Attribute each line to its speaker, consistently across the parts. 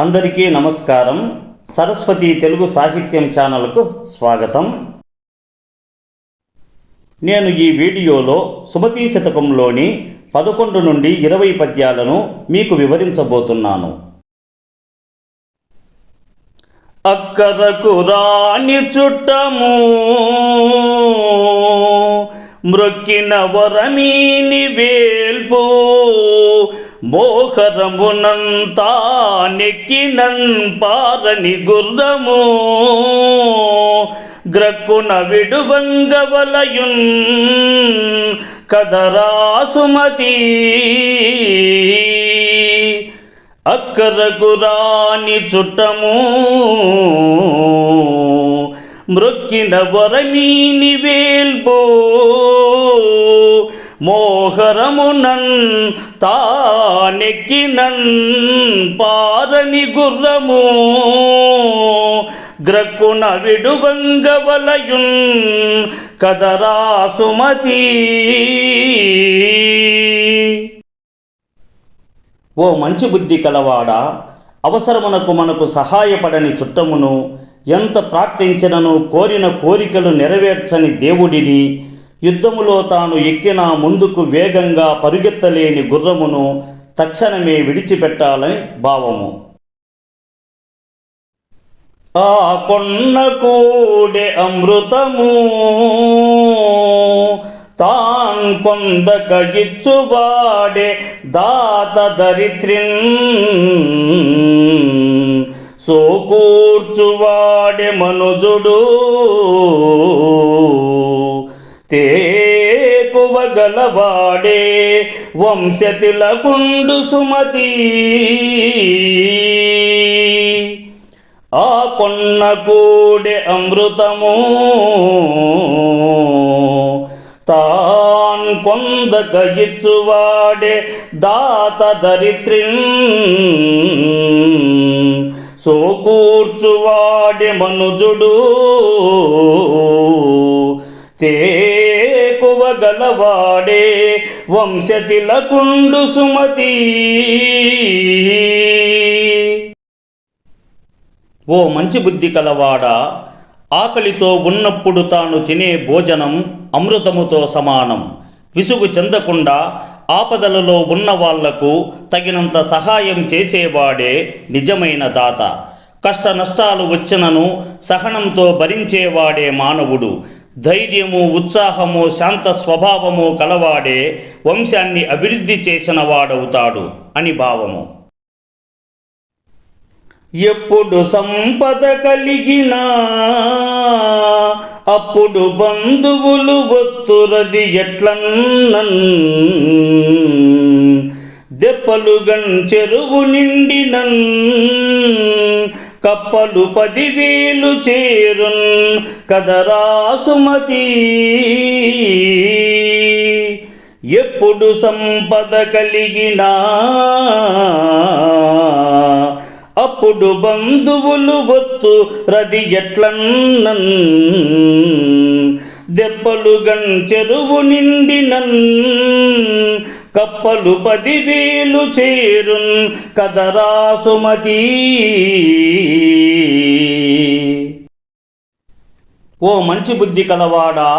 Speaker 1: అందరికీ నమస్కారం. సరస్వతి తెలుగు సాహిత్యం ఛానల్కు స్వాగతం. నేను ఈ వీడియోలో సుమతీ శతకంలోని పదకొండు నుండి ఇరవై పద్యాలను మీకు వివరించబోతున్నాను. అక్కరకు రాని చుట్టము మృక్కిన వరమీని వేల్పో మోహరమునంతా నెక్కినన్ పారని గుర్రము. గ్రక్కున విడువంగవలయున్ కదరా సుమతి రాని చుట్టము. మృక్కిన వరమీని వేల్బో. మోహరమునన్ తానెక్కినన్ పారని గుర్రము గ్రక్కున విడుగంగవలయున్ కదరా సుమతి. ఓ మంచి బుద్ధి కలవాడా అవసరమునకు మనకు సహాయపడని చుట్టమును ఎంత ప్రార్థించినను కోరిన కోరికలు నెరవేర్చని దేవుడిని యుద్ధములో తాను ఎక్కిన ముందుకు వేగంగా పరుగెత్తలేని గుర్రమును తక్షణమే విడిచిపెట్టాలని భావము. ఆ కొన్న కూడే అమృతము తాన్ కొందక ఇచ్చువాడే దాత దరిద్రిన్ సోకూర్చువాడే మనుజుడు. తేపువగలవాడే వంశతిలకుండు సుమతి. ఆ కొన్న కూడే అమృతము తాన్ కొందక ఇచ్చువాడే దాత దరిద్రిన్ సోకూర్చువాడే మనుజుడు. తే గలవాడే వంశతిలకుండు సుమతి. ఓ మంచి బుద్ధి కలవాడా ఆకలితో ఉన్నప్పుడు తాను తినే భోజనం అమృతముతో సమానం. విసుగు చెందకుండా ఆపదలలో ఉన్న వాళ్ళకు తగినంత సహాయం చేసేవాడే నిజమైన దాత. కష్ట నష్టాలు వచ్చినను సహనంతో భరించేవాడే మానవుడు. ధైర్యము ఉత్సాహము శాంత స్వభావము కలవాడే వంశాన్ని అభివృద్ధి చేసిన వాడవుతాడు అని భావము. ఎప్పుడు సంపద కలిగినా అప్పుడు బంధువులు ఒత్తురది ఎట్లన్నన్. దెప్పలుగన్ చెరువు నిండినన్. కప్పలు పదివేలు చేరున్ కదరా సుమతి ఎప్పుడు సంపద కలిగినా అప్పుడు బంధువులు వత్తు రది ఎట్లన్నన్. దెబ్బలు గంచెరువు నిండినన్. కప్పలు పదివేలు చేరున్ కదరా సుమతీ ఓ మంచి బుద్ధి కలవాడా?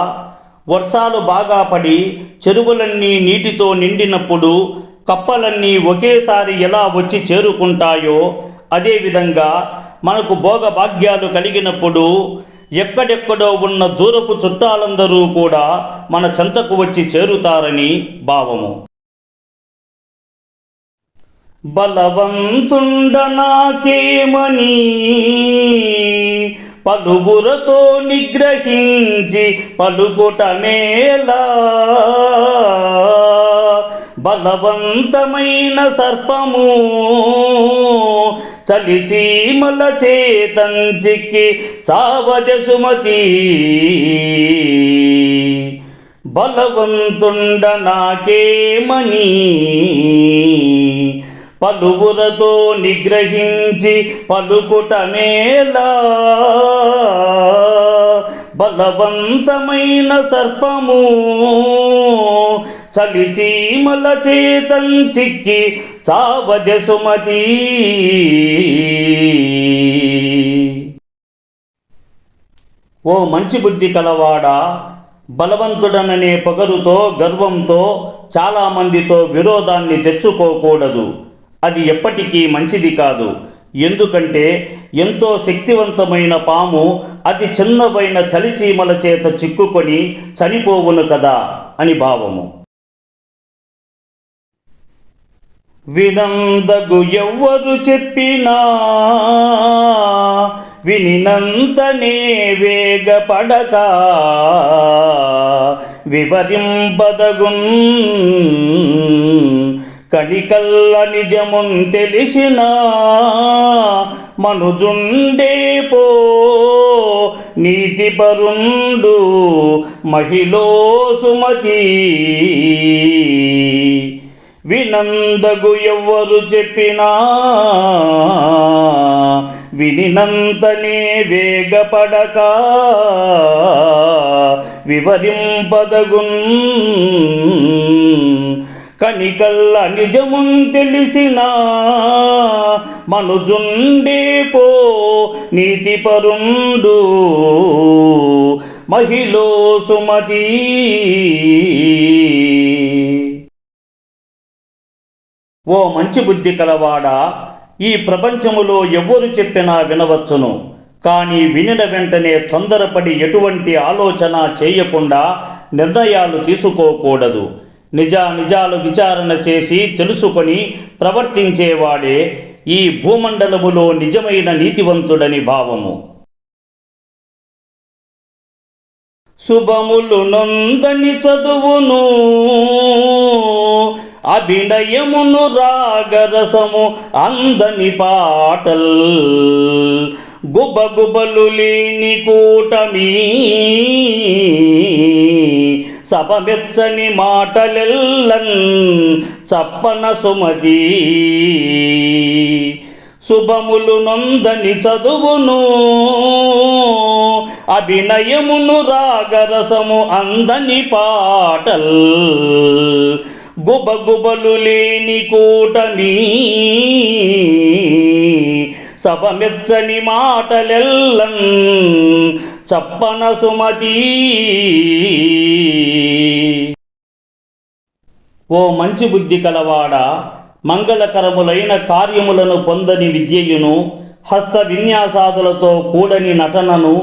Speaker 1: వర్షాలు బాగా పడి చెరువులన్నీ నీటితో నిండినప్పుడు కప్పలన్నీ ఒకేసారి ఎలా వచ్చి చేరుకుంటాయో అదేవిధంగా మనకు భోగభాగ్యాలు కలిగినప్పుడు ఎక్కడెక్కడో ఉన్న దూరపు చుట్టాలందరూ కూడా మన చెంతకు వచ్చి చేరుతారని భావము. బలవంతుండ నాకేమనీ పలుగురతో నిగ్రహించి పలుగుట మేలా బలవంతమైన సర్పము చలిచీమల చేతంచిక్కి చావద సుమతి. బలవంతుండ నాకేమనీ? పలువురతో నిగ్రహించి పలుకుట మేలా బలవంతమైన సర్పము చలిచీమల చేతం చిక్కి చావజ సుమతి. ఓ మంచి బుద్ధి కలవాడా బలవంతుడననే పొగరుతో గర్వంతో చాలామందితో విరోధాన్ని తెచ్చుకోకూడదు. అది ఎప్పటికీ మంచిది కాదు. ఎందుకంటే ఎంతో శక్తివంతమైన పాము అతి చిన్నవైన చలిచీమల చేత చిక్కుకొని చనిపోవును కదా అని భావము. వినందగు ఎవ్వరు చెప్పినా వినినంతనే వేగపడక వివరింపదగున్ కనికల్ల నిజమున్ తెలిసిన మనుజుండే పో. నీతి పరుండు మహిళో సుమతి. వినందగు ఎవ్వరు చెప్పినా వినినంతనే వేగపడక వివరింపదగున్ కనికల్ల నిజమున్ తెలిసిన మనుజుండే పో నీతిపరుండు. మహిళో సుమతి. ఓ మంచి బుద్ధి కలవాడా? ఈ ప్రపంచములో ఎవ్వరు చెప్పినా వినవచ్చును. కానీ వినిన వెంటనే తొందరపడి ఎటువంటి ఆలోచన చేయకుండా నిర్ణయాలు తీసుకోకూడదు. నిజా నిజాలు విచారణ చేసి తెలుసుకొని ప్రవర్తించేవాడే ఈ భూమండలములో నిజమైన నీతివంతుడని భావము. శుభములు నొందని చదువును అభినయమును రాగరసము అందని పాటల్. గుబగుబలు లేని కూటమి చపమెచ్చని మాటలెల్లన్ చప్పన సుమతి. శుభములు నొందని చదువును అభినయమును రాగరసము అందని పాటల్. గుబగుబలు లేని కూటమి సభమెచ్చని మాటలెల్లం చప్పన సుమతి. ఓ మంచి బుద్ధి కలవాడ మంగళకరములైన కార్యములను పొందని విద్యయును హస్త విన్యాసాదులతో కూడని నటనను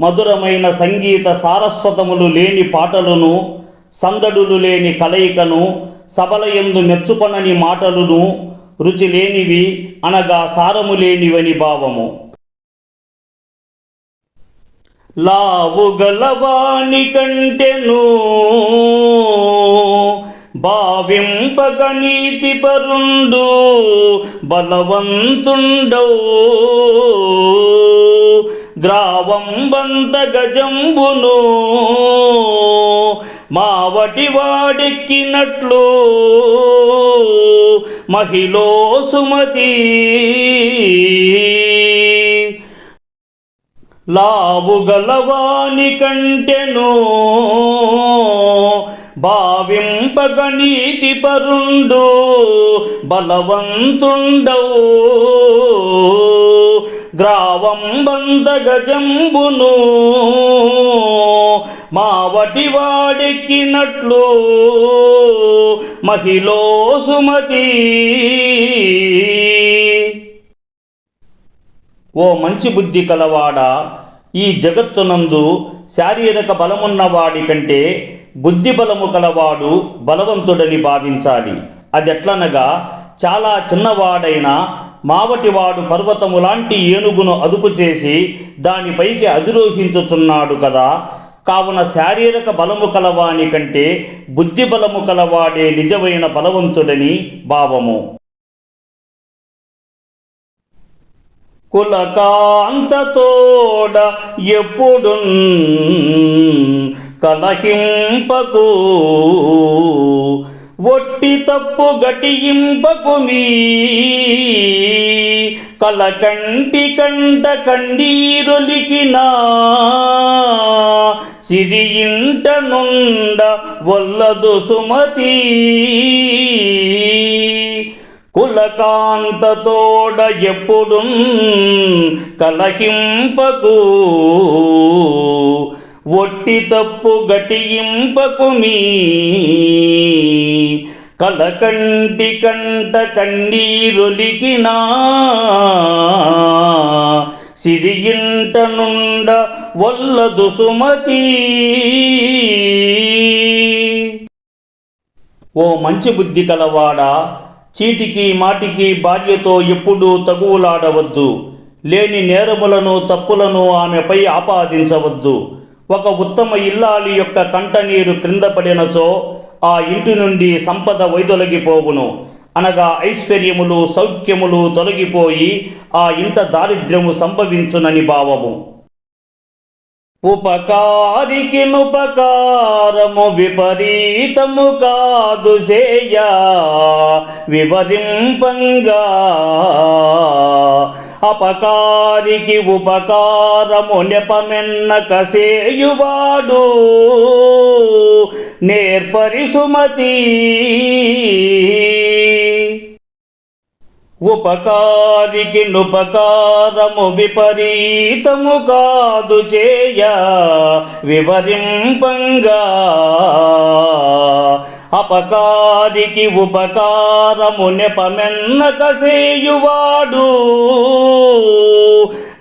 Speaker 1: మధురమైన సంగీత సారస్వతములు లేని పాటలను సందడులు లేని కలయికను సబలయందు మెచ్చుకొనని మాటలును రుచి లేనివి అనగా సారము లేనివని భావము. లావు గలవాని కంటెను భావింపగణీతి పరుండు బలవంతుండవు. గ్రావం బంత గజంబును మావటి వాడెక్కినట్లు మహిళో సుమతి. లావుగలవాని కంటెను భావింపగణీతి పరుండు బలవంతుండవు. గ్రావం బంద గజంబును మావటి వాడెక్కినట్లు మహిళో సుమతి ఓ మంచి బుద్ధి కలవాడా? ఈ జగత్తునందు శారీరక బలమున్నవాడి కంటే బుద్ధి బలము కలవాడు బలవంతుడని భావించాలి. అదెట్లనగా చాలా చిన్నవాడైన మావటివాడు పర్వతము లాంటి ఏనుగును అదుపు చేసి దానిపైకి అధిరోహించుచున్నాడు కదా? కావున శారీరక బలము కలవాని కంటే బుద్ధి బలము కలవాడే నిజమైన బలవంతుడని భావము. కులకాంతతోడ ఎప్పుడు కలహింపకు. ఒట్టి తప్పు గటియింపకు మీ. కలకంటి కంట కండీరొలికినా. సిరి ఇంట నుండ వల్లదు సుమతి. కులకాంతతోడ ఎప్పుడు కలహింపకు? ఒట్టి తప్పు గటింపకు మీ? కలకంటి కంట కన్నీరొలికినా? సిరియింట నుండ వల్లదు సుమతి? ఓ మంచి బుద్ధి కలవాడా? చీటికి మాటికి భార్యతో ఎప్పుడూ తగువులాడవద్దు. లేని నేరములను తప్పులను ఆమెపై ఆపాదించవద్దు. ఒక ఉత్తమ ఇల్లాలి యొక్క కంటనీరు క్రింద పడినచో ఆ ఇంటి నుండి సంపద వైదొలగిపోవును. అనగా ఐశ్వర్యములు సౌఖ్యములు తొలగిపోయి ఆ ఇంట దారిద్ర్యము సంభవించునని భావము. ఉపకారికి నుపకారము విపరీతము కాదు సేయ వివరింపంగా. అపకారికి ఉపకారము నెపమెన్న కసేయువాడు నేర్పరి సుమతి. ఉపకారికి నుపకారము విపరీతము కాదు చేయ వివరింపంగా. అపకారికి ఉపకారము నెపమెన్నక సేయువాడు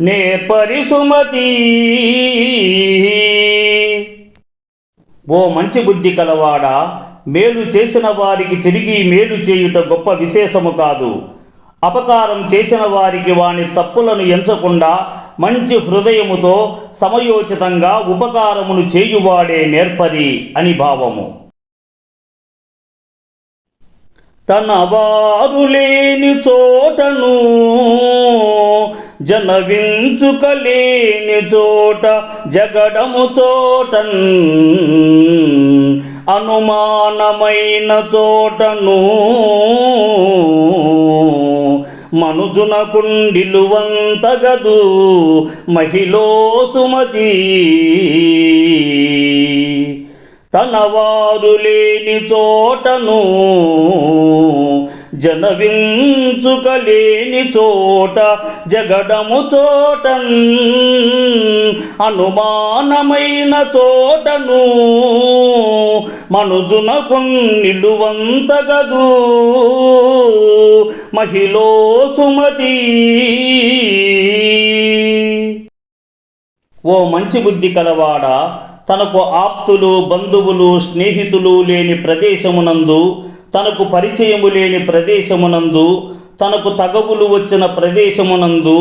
Speaker 1: నే సుమతి ఓ మంచి బుద్ధి కలవాడా మేలు చేసిన వారికి తిరిగి మేలు చేయుట గొప్ప విశేషము కాదు. అపకారం చేసిన వారికి వాని తప్పులను ఎంచకుండా మంచి హృదయముతో సమయోచితంగా ఉపకారమును చేయువాడే నేర్పరి అని భావము. తన వారు లేని చోటను జనవించుకలేని చోట జగడము చోటన్ అనుమానమైన చోటను మనుజున కుండిలువంతగదు మహిళో సుమతి. తన వారు లేని చోటను జనవించుకలేని చోట జగడము చోటన్ అనుమానమైన చోటను మనుజునకు నిలువంతగదు మహిళో సుమతి. ఓ మంచి బుద్ధి కలవాడా తనకు ఆప్తులు బంధువులు స్నేహితులు లేని ప్రదేశమునందు తనకు పరిచయము లేని ప్రదేశమునందు తనకు తగవులు వచ్చిన ప్రదేశమునందు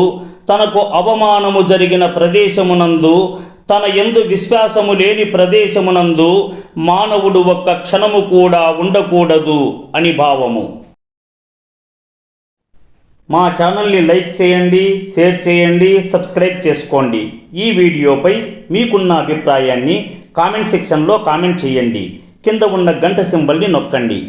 Speaker 1: తనకు అవమానము జరిగిన ప్రదేశమునందు తన ఎందు విశ్వాసము లేని ప్రదేశమునందు మానవుడు ఒక్క క్షణము కూడా ఉండకూడదు అని భావము. మా ఛానల్ని లైక్ చేయండి షేర్ చేయండి సబ్స్క్రైబ్ చేసుకోండి. ఈ వీడియోపై మీకున్న అభిప్రాయాన్ని కామెంట్ సెక్షన్లో కామెంట్ చేయండి. కింద ఉన్న గంట సింబల్ని నొక్కండి.